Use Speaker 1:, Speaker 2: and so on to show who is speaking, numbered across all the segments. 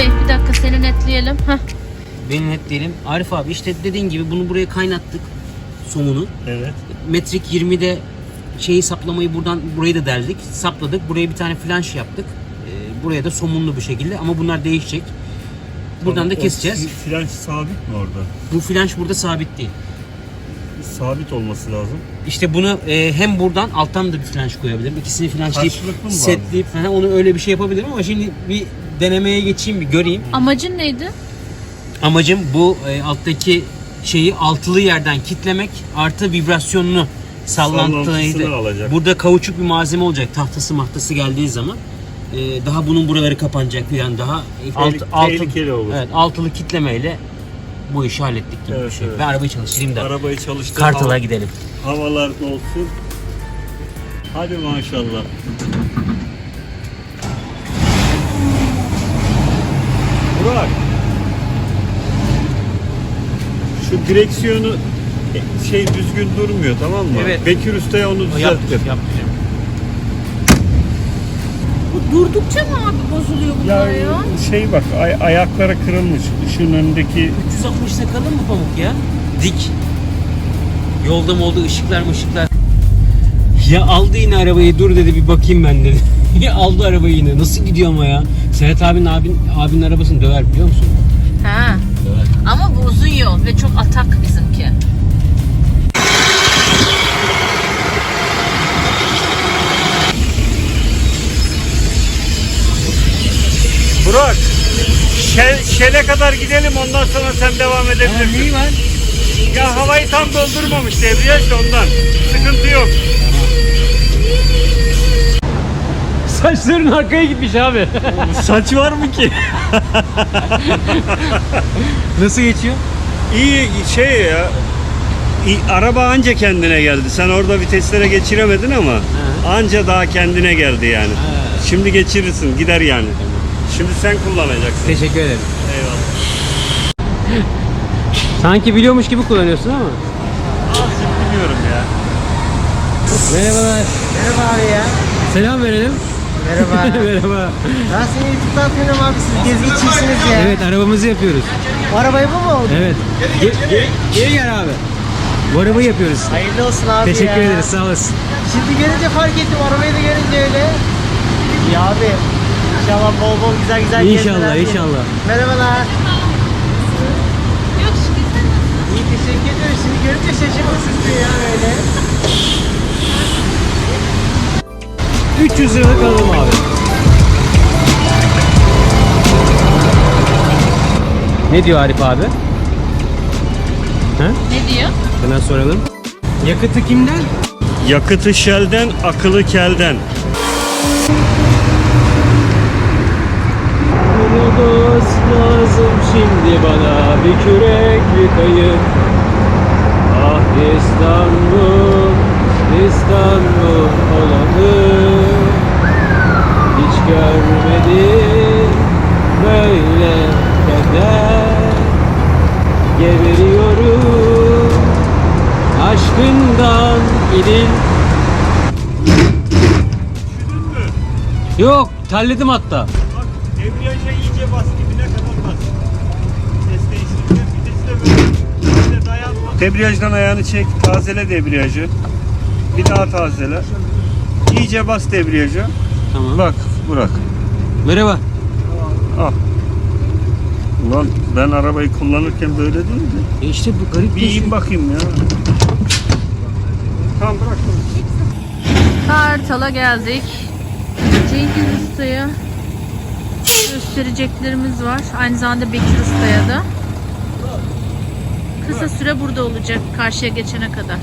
Speaker 1: Bey bir dakika seni netleyelim. Heh.
Speaker 2: Beni net diyelim. Arif abi işte dediğin gibi bunu buraya kaynattık. Somunu.
Speaker 3: Evet.
Speaker 2: Metrik 20'de şeyi saplamayı buradan burayı da deldik. Sapladık. Buraya bir tane flanş yaptık. Ee, buraya da somunlu bir şekilde ama bunlar değişecek. Buradan da
Speaker 3: O
Speaker 2: keseceğiz.
Speaker 3: Flanş sabit mi orada?
Speaker 2: Bu flanş burada sabit değil.
Speaker 3: Sabit olması lazım.
Speaker 2: İşte bunu e, hem buradan alttan da bir flanş koyabilirim. İkisini flanşlayıp
Speaker 3: Karşılıklı mı
Speaker 2: setleyip onu öyle bir şey yapabilirim ama şimdi bir denemeye geçeyim bir göreyim.
Speaker 1: Amacın neydi?
Speaker 2: Amacım bu e, alttaki şeyi altılı yerden kitlemek artı vibrasyonunu
Speaker 3: Sallantısını alacak.
Speaker 2: Burada kauçuk bir malzeme olacak tahtası mahtası geldiği zaman e, daha bunun buraları kapanacak yani daha
Speaker 3: Tehlik- tehlikeli olur.
Speaker 2: Evet, altılı kitlemeyle bu işi hallettik gibi bir
Speaker 3: Evet,
Speaker 2: şey.
Speaker 3: evet.
Speaker 2: Ve arabayı çalıştırayım da
Speaker 3: Arabayı çalıştır.
Speaker 2: Kartal'a
Speaker 3: hava-
Speaker 2: gidelim.
Speaker 3: Havalar olsun. Hadi maşallah. Burak. Şu direksiyonu e, şey düzgün durmuyor tamam mı?
Speaker 2: Evet.
Speaker 3: Bekir Usta'ya onu düzelttir.
Speaker 2: Yaptım, yaptım.
Speaker 1: Bu durdukça mı abi bozuluyor bunlar
Speaker 3: Ya
Speaker 1: ya?
Speaker 3: şey bak ay- ayakları kırılmış. Işığın önündeki
Speaker 2: 360 takalım mı pamuk ya? Dik. Yolda molda ışıklar ışıklar. Ya aldı yine arabayı dur dedi bir bakayım ben dedi. ya aldı arabayı yine. Nasıl gidiyor ama ya? Serhat abinin abin, abinin arabasını döver biliyor musun?
Speaker 1: Ha.
Speaker 2: Döver.
Speaker 1: Ama bu uzun yol ve çok atak bizimki.
Speaker 3: Burak Şel, Şel'e kadar gidelim ondan sonra sen devam edebilirsin.
Speaker 2: var?
Speaker 3: Ya havayı tam doldurmamış debriyaj da ondan. Sıkıntı yok.
Speaker 2: Saçların arkaya gitmiş abi.
Speaker 3: Saç var mı ki?
Speaker 2: Nasıl geçiyor?
Speaker 3: İyi şey ya. iyi- araba anca kendine geldi. Sen orada viteslere geçiremedin ama anca daha kendine geldi yani. Şimdi geçirirsin gider yani. Şimdi sen kullanacaksın.
Speaker 2: Teşekkür ederim.
Speaker 3: Eyvallah.
Speaker 2: Sanki biliyormuş gibi kullanıyorsun ama.
Speaker 3: Azıcık biliyorum ya.
Speaker 2: Merhabalar.
Speaker 4: Merhaba abi ya.
Speaker 2: Selam verelim.
Speaker 4: Merhaba.
Speaker 2: Merhaba.
Speaker 4: ben seni YouTube'dan tanıyorum abi. Siz gezgiçisiniz ya.
Speaker 2: Evet arabamızı yapıyoruz.
Speaker 4: Bu arabayı bu mu oldu?
Speaker 2: Evet. Ge- ge- geri gel abi. Bu arabayı yapıyoruz.
Speaker 4: Hayırlı olsun abi
Speaker 2: Teşekkür
Speaker 4: ya.
Speaker 2: ederiz sağ olasın.
Speaker 4: Şimdi görünce fark ettim. Arabayı da görünce öyle. İyi abi. İnşallah bol bol güzel güzel
Speaker 2: İnşallah,
Speaker 4: gezmeler
Speaker 2: inşallah.
Speaker 4: Merhabalar.
Speaker 1: Yok şükür
Speaker 4: İyi teşekkür ederim. Şimdi görünce şaşırmışsınız ya öyle.
Speaker 2: 300 liralık alalım abi. Ne diyor Arif abi? Ha?
Speaker 1: Ne diyor?
Speaker 2: Hemen soralım. Yakıtı kimden?
Speaker 3: Yakıtı Shell'den, akıllı kelden.
Speaker 2: Dost lazım şimdi bana bir kürek bir kayık Ah İstanbul, İstanbul olanı görmedim böyle keder Geberiyorum aşkından idil Yok terledim hatta
Speaker 3: Bak debriyaja iyice bas dibine kadar bas. Vites değiştirince vitesi de böyle. De dayanma. Debriyajdan ayağını çek, tazele debriyajı. Bir daha tazele. İyice bas debriyaja.
Speaker 2: Tamam.
Speaker 3: Bak Burak.
Speaker 2: Merhaba.
Speaker 3: Al. Ulan ben arabayı kullanırken böyle değildi.
Speaker 2: E işte bu garip
Speaker 3: Bir
Speaker 2: bir şey.
Speaker 3: in bakayım ya. Tamam bırak.
Speaker 1: Kartal'a geldik. Cengiz Usta'ya göstereceklerimiz var. Aynı zamanda Bekir Usta'ya da. Kısa süre burada olacak karşıya geçene kadar.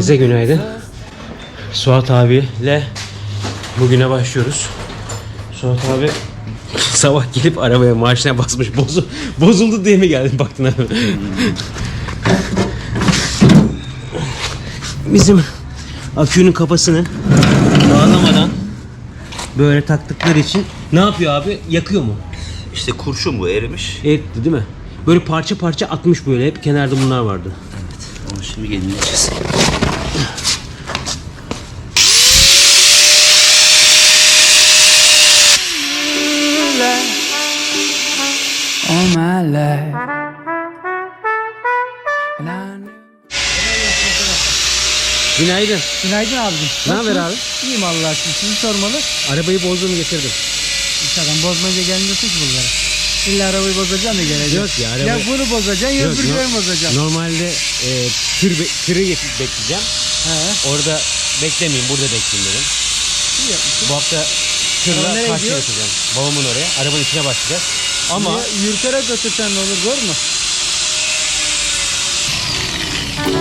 Speaker 2: Herkese günaydın. Suat abiyle bugüne başlıyoruz. Suat abi sabah gelip arabaya marşına basmış. Bozu, bozuldu diye mi geldin baktın abi? Bizim akünün kafasını bağlamadan böyle taktıkları için ne yapıyor abi? Yakıyor mu?
Speaker 5: İşte kurşun bu erimiş.
Speaker 2: Etti değil mi? Böyle parça parça atmış böyle. Hep kenarda bunlar vardı.
Speaker 5: Onu şimdi yenileceğiz.
Speaker 6: Life.
Speaker 2: Günaydın.
Speaker 4: Günaydın abicim.
Speaker 2: Ne haber abi?
Speaker 4: İyiyim Allah aşkına. Sizi sormalı.
Speaker 2: Arabayı bozdum getirdim.
Speaker 4: İş adam bozmayınca gelmiyorsun ki bunlara. İlla arabayı bozacaksın da geleceksin.
Speaker 2: Yok ya, araba-
Speaker 4: Ya bunu bozacaksın ya öbürlerini bozacaksın.
Speaker 2: Normalde e, tır, be- tırı getirip bekleyeceğim.
Speaker 4: He.
Speaker 2: Orada beklemeyeyim burada bekleyeyim dedim.
Speaker 4: iyi yapmışsın.
Speaker 2: Bu hafta tırla karşıya
Speaker 4: gidiyor?
Speaker 2: götüreceğim. Babamın oraya. Arabanın içine başlayacağız. Ama
Speaker 4: Ya, yürüterek götürsen ne olur zor mu?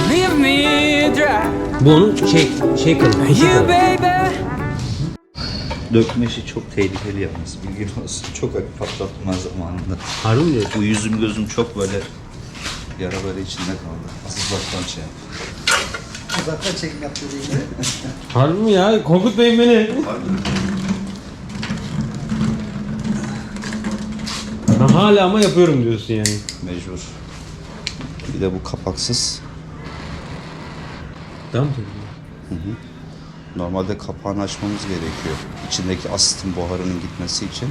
Speaker 6: leave me dry.
Speaker 2: bu onun şey şey kalı. kuşu
Speaker 6: You
Speaker 2: kalı.
Speaker 6: baby.
Speaker 5: Dökme işi çok tehlikeli yalnız. Bilgin olsun. Çok hafif patlatma zamanında.
Speaker 2: Harbi mi diyorsun?
Speaker 5: Bu yüzüm gözüm çok böyle yara böyle içinde kaldı. Asıl uzaktan şey yap. Uzaktan çekim yap dediğinde.
Speaker 2: Harbi mi ya? Korkutmayın beni. Ben hala ama yapıyorum diyorsun yani.
Speaker 5: Mecbur. Bir de bu kapaksız.
Speaker 2: Tamam
Speaker 5: Normalde kapağını açmamız gerekiyor. İçindeki asitin buharının gitmesi için.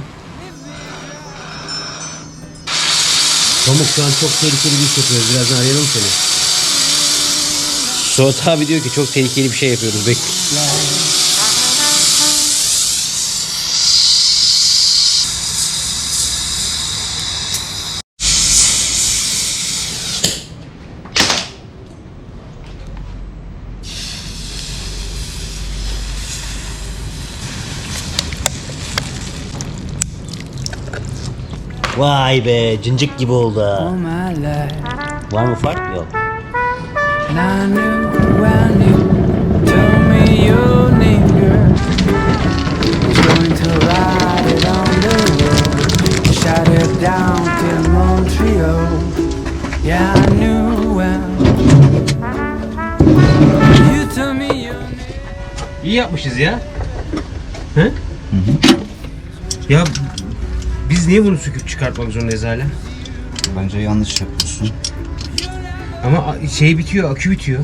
Speaker 2: Pamuk şu an çok tehlikeli bir iş yapıyoruz. Birazdan arayalım seni. Suat abi diyor ki çok tehlikeli bir şey yapıyoruz. Bek.
Speaker 7: Vay be cincik gibi oldu ha. Var mı fark? Yok.
Speaker 6: Down Montreal. Yeah, I knew. You me.
Speaker 2: İyi yapmışız ya. He? Ya niye bunu söküp çıkartmak zorundayız hala?
Speaker 5: Bence yanlış yapıyorsun.
Speaker 2: Ama şey bitiyor, akü bitiyor.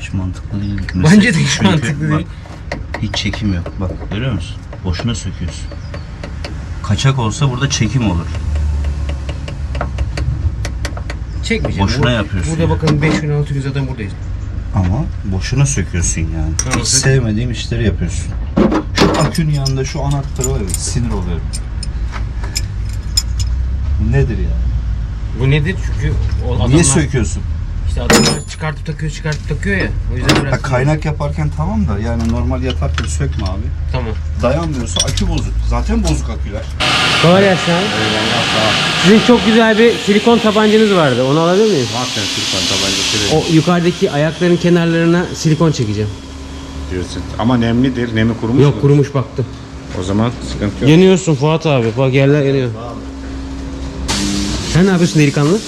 Speaker 5: Hiç mantıklı değil.
Speaker 2: Bence de hiç
Speaker 5: Çünkü
Speaker 2: mantıklı
Speaker 5: bak,
Speaker 2: değil.
Speaker 5: Hiç çekim yok. Bak görüyor musun? Boşuna söküyorsun. Kaçak olsa burada çekim olur.
Speaker 2: Çekmeyeceğim.
Speaker 5: Boşuna
Speaker 2: Bu-
Speaker 5: yapıyorsun
Speaker 2: Burada
Speaker 5: ya.
Speaker 2: bakın 5 gün 6 gün zaten buradayız.
Speaker 5: Ama boşuna söküyorsun yani. Hiç sevmediğim işleri yapıyorsun. Şu akünün yanında şu anahtarı var ya sinir oluyorum. Nedir ya?
Speaker 2: Bu nedir? Çünkü o adamlar,
Speaker 5: Niye söküyorsun?
Speaker 2: işte adamlar çıkartıp takıyor, çıkartıp takıyor ya. O yüzden biraz...
Speaker 5: Ha, kaynak yaparken tamam da yani normal yatarken sökme abi.
Speaker 2: Tamam.
Speaker 5: Dayanmıyorsa akü bozuk. Zaten bozuk aküler.
Speaker 2: Kolay gelsin abi. Sizin çok güzel bir silikon tabancanız vardı. Onu alabilir miyim?
Speaker 8: Zaten Türkan tabancası
Speaker 2: O yukarıdaki ayakların kenarlarına silikon çekeceğim.
Speaker 8: Diyorsun. Ama nemlidir. Nemi kurumuş
Speaker 2: Yok
Speaker 8: mu?
Speaker 2: kurumuş baktım.
Speaker 8: O zaman sıkıntı yok.
Speaker 2: Yanıyorsun Fuat abi. Bak yerler yanıyor. Sen ne yapıyorsun delikanlı?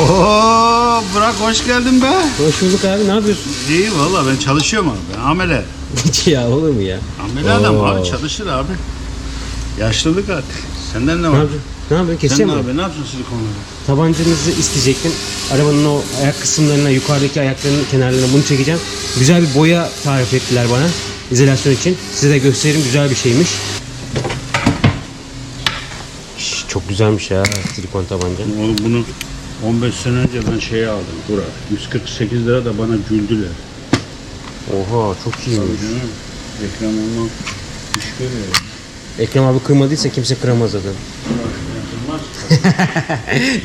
Speaker 8: Oo, Burak hoş geldin be.
Speaker 2: Hoş bulduk abi. Ne yapıyorsun?
Speaker 8: İyi valla ben çalışıyorum abi. Ben amele.
Speaker 2: Hiç ya olur mu ya?
Speaker 8: Amele adam
Speaker 2: Oo.
Speaker 8: abi çalışır abi. Yaşlılık artık. Senden ne
Speaker 2: Ne
Speaker 8: var?
Speaker 2: yapıyorsun? Ne yapıyorsun?
Speaker 8: Sen
Speaker 2: Keseceğim
Speaker 8: ne
Speaker 2: mi?
Speaker 8: Ne yapıyorsun silikonları?
Speaker 2: Tabancanızı isteyecektim. Arabanın o ayak kısımlarına, yukarıdaki ayaklarının kenarlarına bunu çekeceğim. Güzel bir boya tarif ettiler bana. İzolasyon için. Size de göstereyim. Güzel bir şeymiş. Şş, Çok güzelmiş ya silikon tabanca.
Speaker 8: Oğlum bunu 15 sene önce ben şeye aldım. Burak. 148 lira da bana güldüler.
Speaker 2: Oha çok iyiymiş.
Speaker 8: Canım. Ekran ondan iş görüyor.
Speaker 2: Ekrem abi kırmadıysa kimse kıramaz zaten.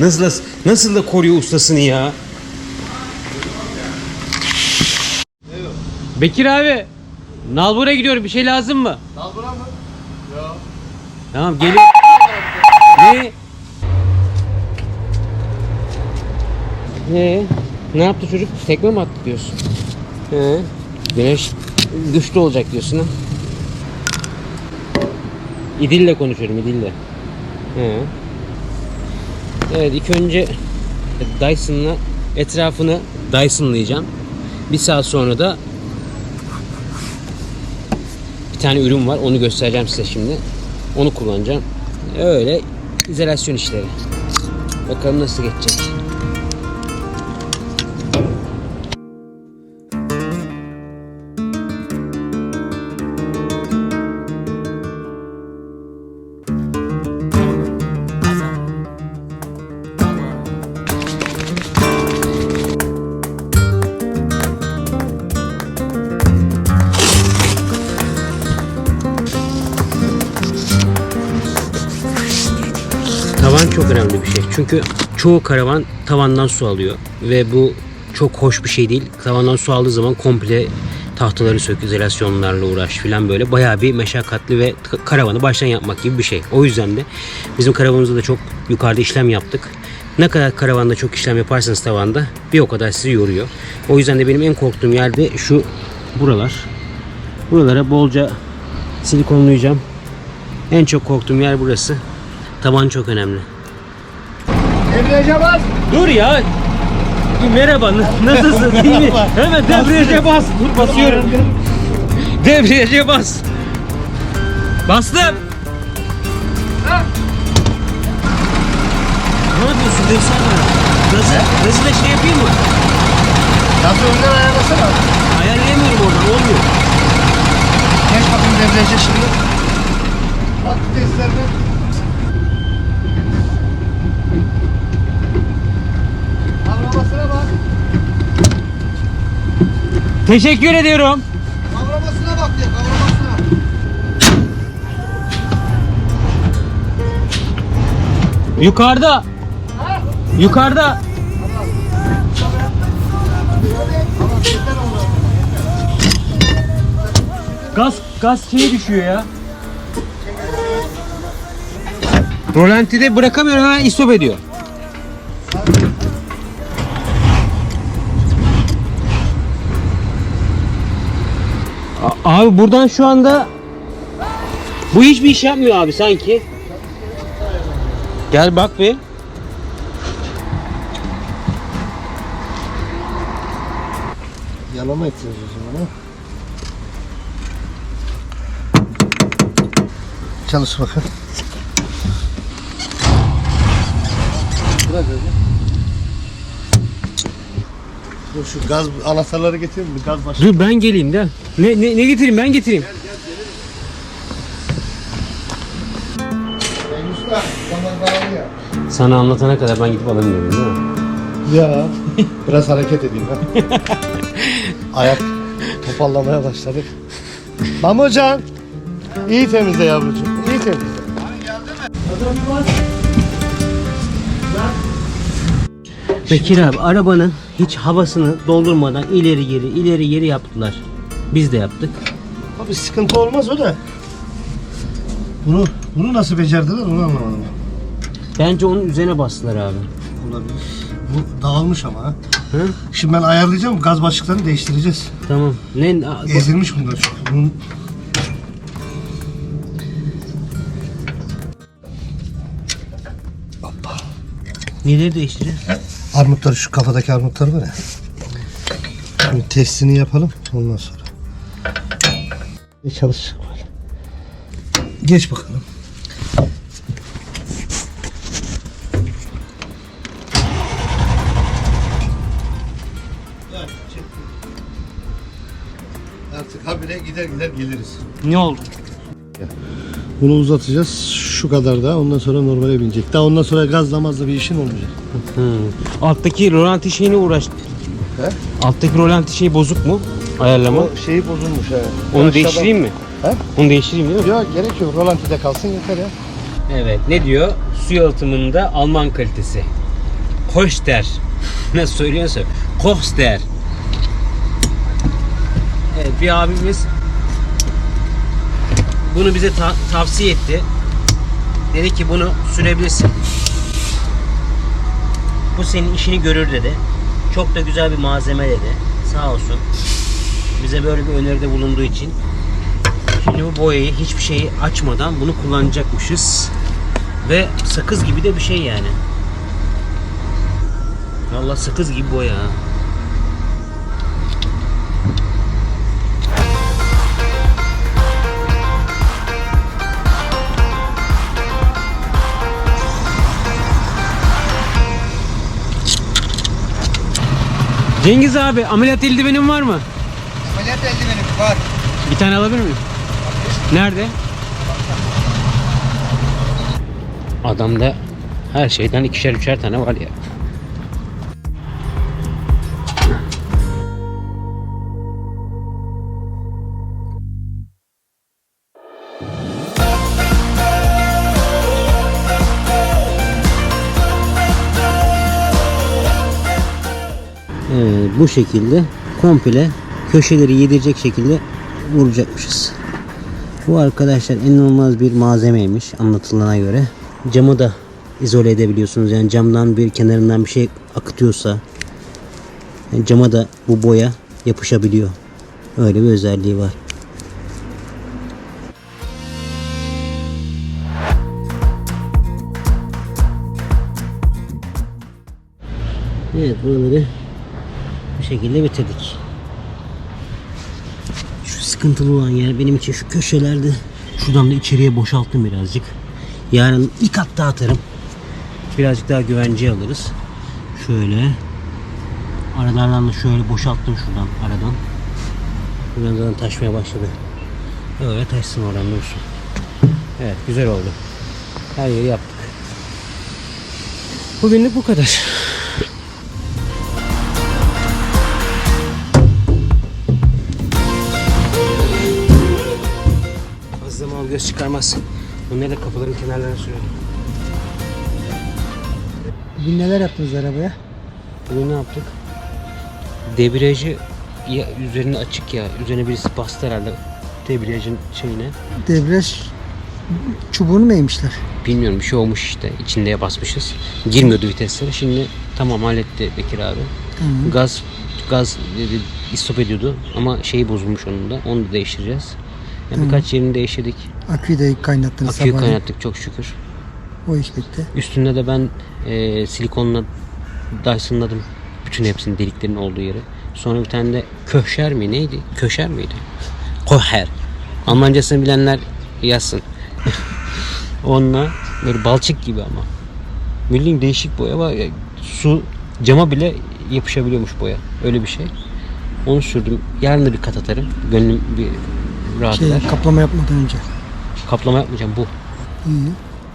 Speaker 2: nasıl da, nasıl da koruyor ustasını ya. Bekir abi. Nalbur'a gidiyorum. Bir şey lazım mı? Nalbur'a mı? Yok. Tamam gelin. ne? Ne? Ne yaptı çocuk? Tekme mi attı diyorsun? He. Güneş güçlü olacak diyorsun ha? İdil'le konuşuyorum İdil'le. He. Evet ilk önce Dyson'la etrafını Dyson'layacağım. Bir saat sonra da bir tane ürün var onu göstereceğim size şimdi. Onu kullanacağım. Öyle izolasyon işleri. Bakalım nasıl geçecek. Çünkü çoğu karavan tavandan su alıyor. Ve bu çok hoş bir şey değil. Tavandan su aldığı zaman komple tahtaları sök, izolasyonlarla uğraş filan böyle. Bayağı bir meşakkatli ve karavanı baştan yapmak gibi bir şey. O yüzden de bizim karavanımızda da çok yukarıda işlem yaptık. Ne kadar karavanda çok işlem yaparsanız tavanda bir o kadar sizi yoruyor. O yüzden de benim en korktuğum yerde şu buralar. Buralara bolca silikonlayacağım. En çok korktuğum yer burası. Taban çok önemli.
Speaker 9: Debriyaja bas.
Speaker 2: Dur ya. Merhaba. Nasılsın? İyi mi? Hemen debriyaja bas. Dur basıyorum. Debriyaja bas. Bastım. Ne yapıyorsun? Bana. Gazı, gazı da şey yapayım mı?
Speaker 9: Gazı önden ayarlasana.
Speaker 2: Ayarlayamıyorum oradan. Olmuyor.
Speaker 9: Geç bakayım debriyaja şimdi. Bak testlerine.
Speaker 2: Teşekkür ediyorum.
Speaker 9: Kavramasına bak diye kavramasına.
Speaker 2: Yukarıda. Yukarıda. Gaz gaz şeye düşüyor ya. Rolantide bırakamıyorum hemen istop ediyor. A- Abi buradan şu anda bu hiçbir iş yapmıyor abi sanki. Gel bak bir.
Speaker 9: Yalama edeceğiz o zaman ha. Çalış bakın. Bırak öyle. Dur şu gaz anahtarları getireyim mi? Gaz başı.
Speaker 2: Dur ben geleyim de. Ne, ne, ne getireyim ben getireyim.
Speaker 9: Usta, zaman bağlı ya.
Speaker 2: Sana anlatana kadar ben gidip alayım dedim değil mi?
Speaker 9: Ya biraz hareket edeyim ha. Ayak topallamaya başladık. Mamucan iyi temizle yavrucuğum. iyi temizle.
Speaker 2: Bekir abi arabanın hiç havasını doldurmadan ileri geri ileri geri yaptılar. Biz de yaptık.
Speaker 9: Abi sıkıntı olmaz o da. Bunu bunu nasıl becerdiler onu anlamadım.
Speaker 2: Bence onun üzerine bastılar abi.
Speaker 9: Olabilir. Bu dağılmış ama ha.
Speaker 2: Hı?
Speaker 9: Şimdi ben ayarlayacağım gaz başlıklarını değiştireceğiz.
Speaker 2: Tamam. Ne?
Speaker 9: Ezilmiş bunlar çünkü. Bunun...
Speaker 2: Neleri değiştireceğiz?
Speaker 9: Armutları şu kafadaki armutları var ya. Şimdi testini yapalım ondan sonra. Bir çalış. Geç bakalım. Artık habire gider gider geliriz.
Speaker 2: Ne oldu?
Speaker 9: Bunu uzatacağız şu kadar da ondan sonra normale binecek. Daha ondan sonra gazlamazla bir işin olmayacak.
Speaker 2: Hı. Alttaki rolanti şeyine uğraş.
Speaker 9: He?
Speaker 2: Alttaki rolanti şey bozuk mu? Ayarlama.
Speaker 9: O şeyi bozulmuş ha.
Speaker 2: Onu değiştireyim mi?
Speaker 9: He?
Speaker 2: Onu değiştireyim değil mi?
Speaker 9: Yok gerek yok. Rolantide kalsın yeter ya.
Speaker 2: Evet. Ne diyor? Su yalıtımında Alman kalitesi. Koster. Nasıl söylüyorsa. Koster. Evet bir abimiz bunu bize ta- tavsiye etti. Dedi ki bunu sürebilirsin. Bu senin işini görür dedi. Çok da güzel bir malzeme dedi. Sağ olsun. Bize böyle bir öneride bulunduğu için. Şimdi bu boyayı hiçbir şeyi açmadan bunu kullanacakmışız. Ve sakız gibi de bir şey yani. Vallahi sakız gibi boya. ha. Cengiz abi ameliyat eldivenin var mı?
Speaker 4: Ameliyat eldivenim var.
Speaker 2: Bir tane alabilir miyim? Nerede? Adamda her şeyden ikişer üçer tane var ya. Bu şekilde komple köşeleri yedirecek şekilde vuracakmışız. Bu arkadaşlar inanılmaz bir malzemeymiş anlatılana göre. Camı da izole edebiliyorsunuz. Yani camdan bir kenarından bir şey akıtıyorsa yani cama da bu boya yapışabiliyor. Öyle bir özelliği var. Evet buraları bu şekilde bitirdik. Şu sıkıntılı olan yer benim için şu köşelerde. Şuradan da içeriye boşalttım birazcık. Yarın bir kat daha atarım. Birazcık daha güvenceye alırız. Şöyle. Aralardan da şöyle boşalttım şuradan aradan. Buradan zaten taşmaya başladı. Öyle taşsın oradan dursun. Evet güzel oldu. Her yeri yaptık. Bugünlük bu kadar. Göz çıkarmaz. Bunları da kapıların kenarlarına sürelim.
Speaker 4: Bugün neler yaptınız arabaya?
Speaker 2: Bugün ne yaptık? Debriyajı ya üzerine açık ya. Üzerine birisi bastı herhalde debriyajın şeyine.
Speaker 4: Debriyaj çubuğunu mu eğmişler?
Speaker 2: Bilmiyorum bir şey olmuş işte. İçinde basmışız. Girmiyordu viteslere. Şimdi tamam halletti Bekir abi. Gaz gaz dedi, istop ediyordu ama şeyi bozulmuş onun da. Onu da değiştireceğiz. Yani birkaç yerini değiştirdik.
Speaker 4: Aküyü de kaynattınız
Speaker 2: Aküyü
Speaker 4: sabahleyin.
Speaker 2: kaynattık çok şükür.
Speaker 4: O iş bitti.
Speaker 2: Üstünde de ben e, silikonla Dyson'ladım. Bütün hepsinin deliklerin olduğu yeri. Sonra bir tane de köşer mi neydi? Köşer miydi? Koher. Almancasını bilenler yazsın. Onunla böyle balçık gibi ama. Bildiğin değişik boya var. ya, Su cama bile yapışabiliyormuş boya. Öyle bir şey. Onu sürdüm. Yarın da bir kat atarım. Gönlüm bir rahat
Speaker 4: Şey
Speaker 2: eder.
Speaker 4: kaplama yapmadan önce.
Speaker 2: Kaplama yapmayacağım bu.
Speaker 4: İyi.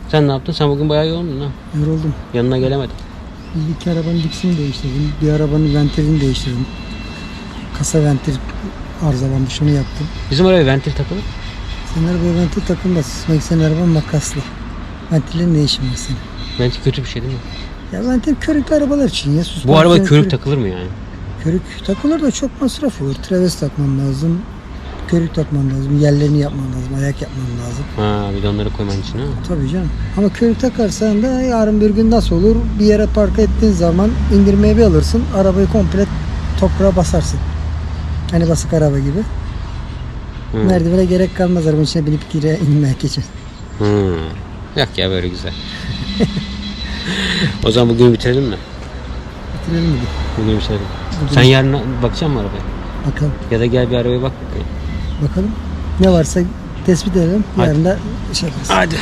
Speaker 2: Sen ne yaptın? Sen bugün bayağı yoğundun ha.
Speaker 4: Yoruldum.
Speaker 2: Yanına gelemedim.
Speaker 4: Bir iki arabanın diksini değiştirdim. Bir arabanın ventilini değiştirdim. Kasa ventil arızalanmış onu yaptım.
Speaker 2: Bizim araya ventil takılı.
Speaker 4: Senin arabaya ventil takılmaz. Belki senin araban makaslı. Ventilin ne işin var senin?
Speaker 2: Ventil kötü bir şey değil mi?
Speaker 4: Ya ventil körüklü arabalar için ya.
Speaker 2: Bu
Speaker 4: Süspansiyon
Speaker 2: araba körük takılır mı yani?
Speaker 4: Körük takılır da çok masraf olur. Traves takman lazım. Körük takman lazım. Yerlerini yapman lazım. Ayak yapman lazım.
Speaker 2: Ha bir de onları koyman için ha.
Speaker 4: Tabii canım. Ama körük takarsan da yarın bir gün nasıl olur? Bir yere park ettiğin zaman indirmeye bir alırsın. Arabayı komple toprağa basarsın. Hani basık araba gibi.
Speaker 2: Hı.
Speaker 4: Merdivene gerek kalmaz arabanın içine binip gire inmek için.
Speaker 2: Hı. Yok ya böyle güzel. o zaman bugün bitirelim mi?
Speaker 4: Bitirelim mi?
Speaker 2: Bugün bitirelim. Sen yarın bakacak mısın arabaya?
Speaker 4: Bakalım.
Speaker 2: Ya da gel bir arabaya bak.
Speaker 4: Bakalım. Ne varsa tespit edelim.
Speaker 2: Hadi.
Speaker 4: Yarın da şey yaparız.
Speaker 2: Hadi.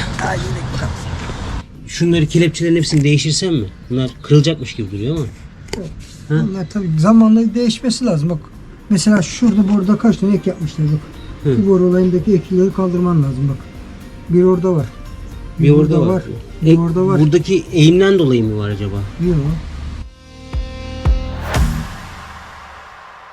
Speaker 2: Şunları kelepçelerin hepsini değiştirsem mi? Bunlar kırılacakmış gibi duruyor ama.
Speaker 4: Bunlar tabii zamanla değişmesi lazım. Bak mesela şurada burada kaç tane ek yapmışlar bak.
Speaker 2: Hı.
Speaker 4: Bu boru olayındaki ekleri kaldırman lazım bak. Bir orada var.
Speaker 2: Bir orada var.
Speaker 4: Bir
Speaker 2: E,
Speaker 4: orada var.
Speaker 2: Buradaki eğimden dolayı mı var acaba?
Speaker 4: Yok.